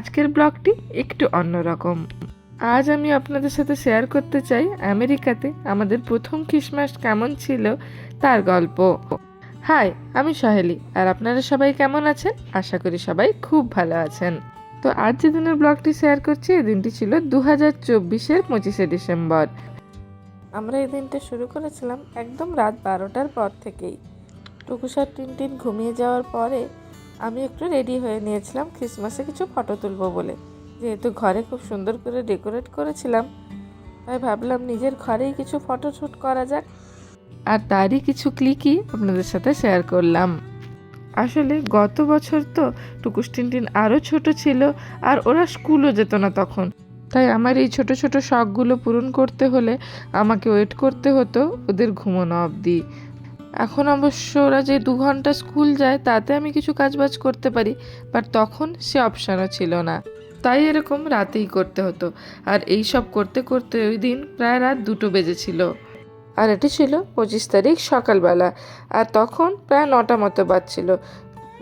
আজকের ব্লগটি একটু অন্যরকম আজ আমি আপনাদের সাথে শেয়ার করতে চাই আমেরিকাতে আমাদের প্রথম খ্রিসমাস কেমন ছিল তার গল্প। হাই আমি সহেলি, আর আপনারা সবাই কেমন আছেন? আশা করি সবাই খুব ভালো আছেন। তো আজ যে দিনের ব্লগটি শেয়ার করছি, এই দিনটি ছিল দু হাজার চব্বিশের পঁচিশে ডিসেম্বর। আমরা এই দিনটা শুরু করেছিলাম একদম রাত বারোটার পর থেকেই। টুকুসার টিনটিন ঘুমিয়ে যাওয়ার পরে আমি একটু রেডি হয়ে নিয়েছিলাম ক্রিসমাসে কিছু ফটো তুলবো বলে। যেহেতু ঘরে খুব সুন্দর করে ডেকোরেট করেছিলাম, তাই ভাবলাম নিজের ঘরেই কিছু ফটো শ্যুট করা যাক। আর তারই কিছু ক্লিকই আপনাদের সাথে শেয়ার করলাম। আসলে গত বছর তো টুকুস টিনটিন আরও ছোট ছিল আর ওরা স্কুলও যেত না তখন। তাই আমার এই ছোট ছোট শখগুলো পূরণ করতে হলে আমাকে ওয়েট করতে হতো ওদের ঘুমোনো অবধি। এখন অবশ্য ওরা যে দু ঘণ্টা স্কুল যায়, তাতে আমি কিছু কাজবাজ করতে পারি বাট তখন সে অপশানও ছিল না। তাই এরকম রাতেই করতে হতো, আর এই সব করতে করতে ওই দিন প্রায় রাত দুটো বেজেছিল। আর এটি ছিল পঁচিশ তারিখ সকালবেলা, আর তখন প্রায় নটা মতো বাজছিল।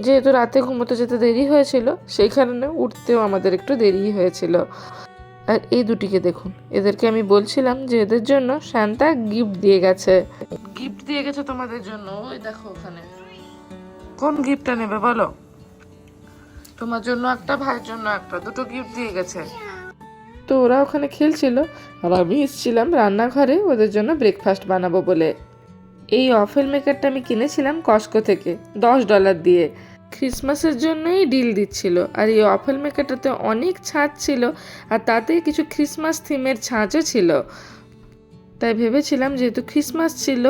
যেহেতু রাতে ঘুমোতে যেতে দেরি হয়েছিল, সেই কারণে উঠতেও আমাদের একটু দেরি হয়েছিল। আর এই দুটিকে দেখুন। এদেরকে আমি বলছিলাম যে এদের জন্য শান্তা গিফট দিয়ে গেছে। গিফট দিয়ে গেছে তোমাদের জন্য। ওই দেখো ওখানে। কোন গিফটটা নেবে বলো? তোমার জন্য একটা ভাইয়ের জন্য একটা। দুটো গিফট দিয়ে গেছে। তো ওরা ওখানে খেলছিল আর আমি এসেছিলাম রান্নাঘরে ওদের জন্য ব্রেকফাস্ট বানাবো বলে। এই অফেল মেকারটা আমি কিনেছিলাম কস্কো থেকে দশ ডলার দিয়ে। ক্রিসমাসের জন্যই ডিল দিচ্ছিল। আর এই অফেল মেকারটাতে অনেক ছাঁচ ছিল আর তাতে কিছু ক্রিসমাস থিমের ছাঁচও ছিল। তাই ভেবেছিলাম যেহেতু ক্রিসমাস ছিল,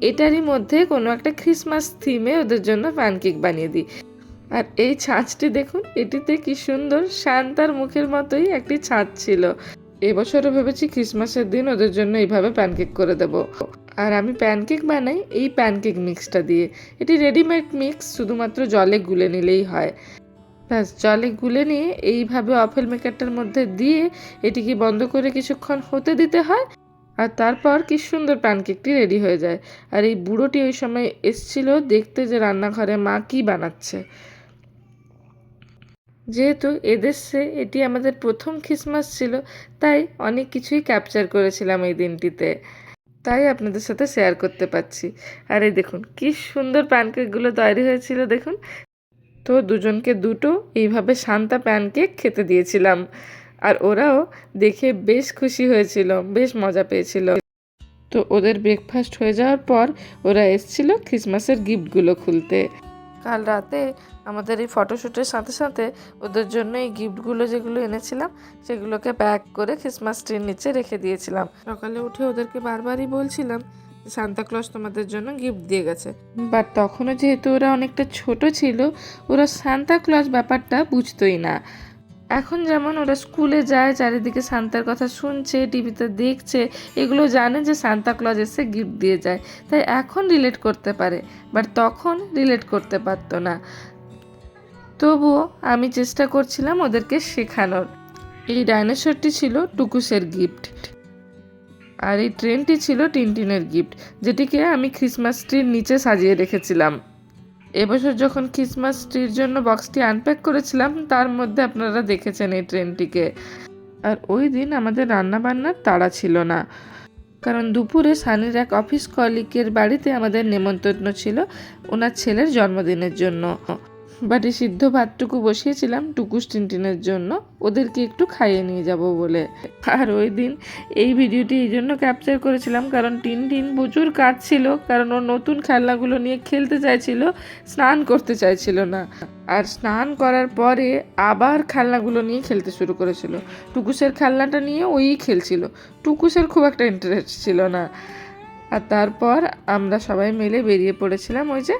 এটারই মধ্যে কোনো একটা ক্রিসমাস থিমে ওদের জন্য প্যানকেক বানিয়ে দিই। আর এই ছাঁচটি দেখুন, এটিতে কি সুন্দর শান্তার মুখের মতোই একটি ছাঁচ ছিল। এবছরও ভেবেছি ক্রিসমাসের দিন ওদের জন্য এইভাবে প্যানকেক করে দেব। আর আমি প্যানকেক বানাই এই প্যানকেক মিক্সটা দিয়ে। এটি রেডিমেড মিক্স শুধুমাত্র জলে গুলে নিলেই হয়। ব্যাস, জলে গুলে নিয়ে এইভাবে অফেল মেকারটার মধ্যে দিয়ে এটিকে বন্ধ করে কিছুক্ষণ হতে দিতে হয়। আর তারপর কি সুন্দর প্যানকেকটি রেডি হয়ে যায়। আর এই বুড়োটি ওই সময় এসছিল দেখতে যে রান্নাঘরে মা কি বানাচ্ছে। যেহেতু এদেশে এটি আমাদের প্রথম খ্রিসমাস ছিল, তাই অনেক কিছুই ক্যাপচার করেছিলাম এই দিনটিতে। তাই আপনাদের সাথে শেয়ার করতে পারছি। আর এই দেখুন, কি সুন্দর প্যানকেকগুলো তৈরি হয়েছিল, দেখুন। তো দুজনকে দুটো এইভাবে শান্তা প্যানকেক খেতে দিয়েছিলাম। আর ওরাও দেখে বেশ খুশি হয়েছিল, বেশ মজা পেয়েছিল। তো ওদের ব্রেকফাস্ট হয়ে যাওয়ার পর ওরা এসছিল খ্রিসমাসের গিফটগুলো খুলতে। কাল রাতে আমাদের এই ফটোশ্যুটের সাথে সাথে ওদের জন্য এই গিফটগুলো যেগুলো এনেছিলাম, সেগুলোকে প্যাক করে খ্রিসমাস ট্রির নিচে রেখে দিয়েছিলাম। সকালে উঠে ওদেরকে বারবারই বলছিলাম সান্তাক্লজ তোমাদের জন্য গিফট দিয়ে গেছে। বাট তখনও যেহেতু ওরা অনেকটা ছোট ছিল, ওরা সান্তাক্লজ ব্যাপারটা বুঝতোই না। এখন যেমন ওরা স্কুলে যায়, চারিদিকে সান্তার কথা শুনছে, টিভিতে দেখছে, এগুলো জানে যে সান্তা ক্লজ এসে গিফট দিয়ে যায়। তাই এখন রিলেট করতে পারে, বাট তখন রিলেট করতে পারতো না। তবুও আমি চেষ্টা করছিলাম ওদেরকে শেখানোর। এই ডাইনোসরটি ছিল টুকুসের গিফট। আর এই ট্রেনটি ছিল টিনটিনের গিফট, যেটিকে আমি ক্রিসমাস ট্রির নিচে সাজিয়ে রেখেছিলাম। এবছর যখন ক্রিসমাস ট্রির জন্য বক্সটি আনপ্যাক করেছিলাম, তার মধ্যে আপনারা দেখেছেন এই ট্রেনটিকে আর ওই দিন আমাদের রান্নাবান্নার তাড়া ছিল না। কারণ দুপুরে সানির এক অফিস কলিকের বাড়িতে আমাদের নেমন্তন্ন ছিল ওনার ছেলের জন্মদিনের জন্য। বাটি সিদ্ধ ভাতটুকু বসিয়েছিলাম টুকুস টিনটিনের জন্য। ওদেরকে একটু খাইয়ে নিয়ে যাব বলে। আর ওই দিন এই ভিডিওটি এই জন্য ক্যাপচার করেছিলাম কারণ টিনটিন প্রচুর কাজ ছিল কারণ ও নতুন খেলনাগুলো নিয়ে খেলতে চাইছিল, স্নান করতে চাইছিল না। আর স্নান করার পরে আবার খেলনাগুলো নিয়ে খেলতে শুরু করেছিল। টুকুসের খেলনাটা নিয়ে ওই খেলছিল। টুকুসের খুব একটা ইন্টারেস্ট ছিল না। আর তারপর আমরা সবাই মিলে বেরিয়ে পড়েছিলাম ওই যে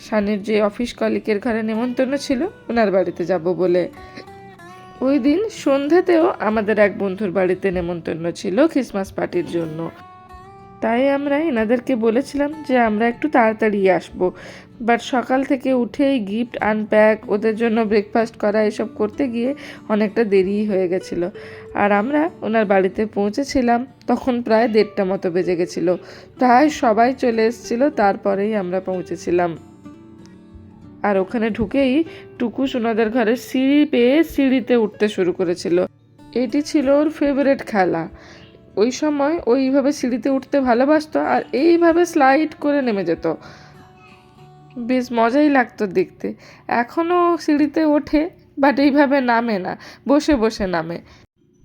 সানির যে অফিস কলিকের ঘরে নেমন্তন্ন ছিল, ওনার বাড়িতে যাব বলে। ওই দিন সন্ধ্যাতেও আমাদের এক বন্ধুর বাড়িতে নেমন্তন্ন ছিল ক্রিসমাস পার্টির জন্য। তাই আমরা এনাদেরকে বলেছিলাম যে আমরা একটু তাড়াতাড়ি আসব, বাট সকাল থেকে উঠেই গিফট, আনপ্যাক, ওদের জন্য ব্রেকফাস্ট করা, এসব করতে গিয়ে অনেকটা দেরি হয়ে গেছিল। আর আমরা ওনার বাড়িতে পৌঁছেছিলাম, তখন প্রায় দেড়টা মতো বেজে গেছিল। প্রায় সবাই চলে এসেছিল, তারপরেই আমরা পৌঁছেছিলাম। আর ওখানে ঢুকেই টুকু সোনাদের ঘরে সিঁড়ি পেয়ে সিঁড়িতে উঠতে শুরু করেছিল। এটি ছিল ওর ফেভারেট খেলা। ওই সময় ওইভাবে সিঁড়িতে উঠতে ভালোবাসতো আর এইভাবে স্লাইড করে নেমে যেত। বেশ মজাই লাগতো দেখতে। এখনও সিঁড়িতে ওঠে বাট এইভাবে নামে না, বসে বসে নামে।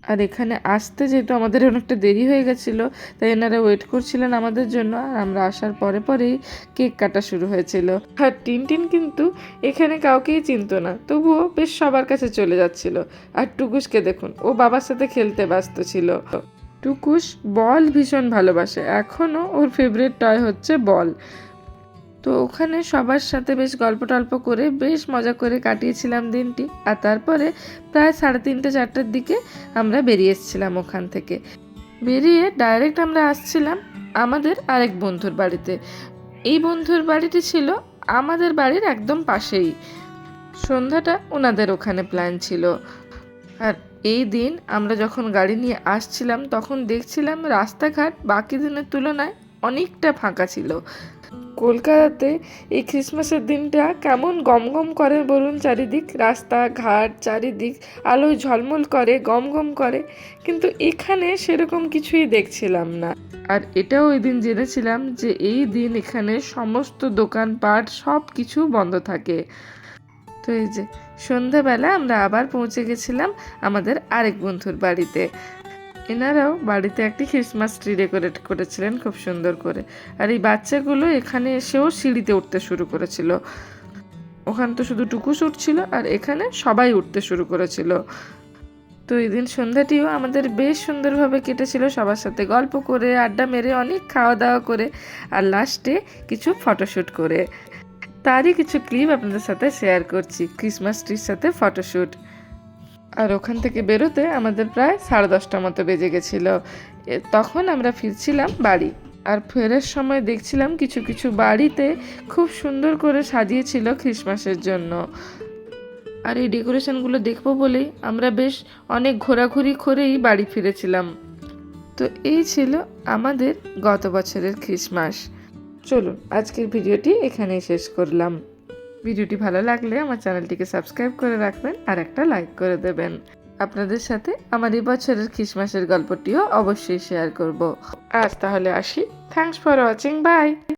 আর এখানে আসতে যেহেতু আমাদের অনেকটা দেরি হয়ে গেছিল, তাই এনারা ওয়েট করছিলেন আমাদের জন্য। আর আমরা আসার পরে পরেই কেক কাটা শুরু হয়েছিল। আর টিনটিন কিন্তু এখানে কাউকেই চিনতো না, তবুও বেশ সবার কাছে চলে যাচ্ছিল। আর টুকুসকে দেখুন, ও বাবার সাথে খেলতে ব্যস্ত ছিল। টুকুস বল ভীষণ ভালোবাসে এখনও ওর ফেভারিট টয় হচ্ছে বল। তো ওখানে সবার সাথে বেশ গল্প টল্প করে বেশ মজা করে কাটিয়েছিলাম দিনটি। আর তারপরে প্রায় সাড়ে তিনটে, চারটার দিকে আমরা বেরিয়ে এসেছিলাম ওখান থেকে। বেরিয়ে ডাইরেক্ট আমরা আসছিলাম আমাদের আরেক বন্ধুর বাড়িতে। এই বন্ধুর বাড়িটি ছিল আমাদের বাড়ির একদম পাশেই। সন্ধ্যাটা ওনাদের ওখানে প্ল্যান ছিল। আর এই দিন আমরা যখন গাড়ি নিয়ে আসছিলাম, তখন দেখছিলাম রাস্তাঘাট বাকি দিনের তুলনায় অনেকটা ফাঁকা ছিল। কলকাতাতে এই ক্রিসমাসের দিনটা কেমন গম গম করে বলুন চারিদিক? রাস্তাঘাট, চারিদিক আলোয় ঝলমল করে গম গম করে। কিন্তু এখানে সেরকম কিছুই দেখছিলাম না। আর এটাও ওই দিন জেনেছিলাম যে এই দিন এখানে সমস্ত দোকানপাট সব কিছু বন্ধ থাকে। তো এই যে সন্ধ্যাবেলা আমরা আবার পৌঁছে গেছিলাম আমাদের আরেক বন্ধুর বাড়িতে। এনারাও বাড়িতে একটি ক্রিসমাস ট্রি ডেকোরেট করেছিলেন খুব সুন্দর করে। আর এই বাচ্চাগুলো এখানে এসেও সিঁড়িতে উঠতে শুরু করেছিল। ওখানে তো শুধু টুকুস উঠছিল আর এখানে সবাই উঠতে শুরু করেছিল। তো এই দিন সন্ধ্যাটিও আমাদের বেশ সুন্দরভাবে কেটেছিল। সবার সাথে গল্প করে, আড্ডা মেরে, অনেক খাওয়া দাওয়া করে আর লাস্টে কিছু ফটোশ্যুট করে। তারই কিছু ক্লিপ আপনাদের সাথে শেয়ার করছি। ক্রিসমাস ট্রির সাথে ফটোশ্যুট আর ওখান থেকে বেরোতে আমাদের প্রায় সাড়ে দশটা মতো বেজে গেছিল। তখন আমরা ফিরছিলাম বাড়ি। আর ফেরার সময় দেখছিলাম কিছু কিছু বাড়িতে খুব সুন্দর করে সাজিয়েছিল ক্রিসমাসের জন্য। আর এই ডেকোরেশনগুলো দেখব বলেই আমরা বেশ অনেক ঘোরাঘুরি করেই বাড়ি ফিরেছিলাম। তো এই ছিল আমাদের গত বছরের খ্রিসমাস। চলুন, আজকের ভিডিওটি এখানেই শেষ করলাম। ভিডিওটি ভালো লাগলে আমার চ্যানেলটিকে সাবস্ক্রাইব করে রাখবেন আর একটা লাইক করে দেবেন। আপনাদের সাথে আমার এই বছরের খ্রিসমাসের গল্পটিও অবশ্যই শেয়ার করব। আজ তাহলে আসি। Thanks for watching. বাই।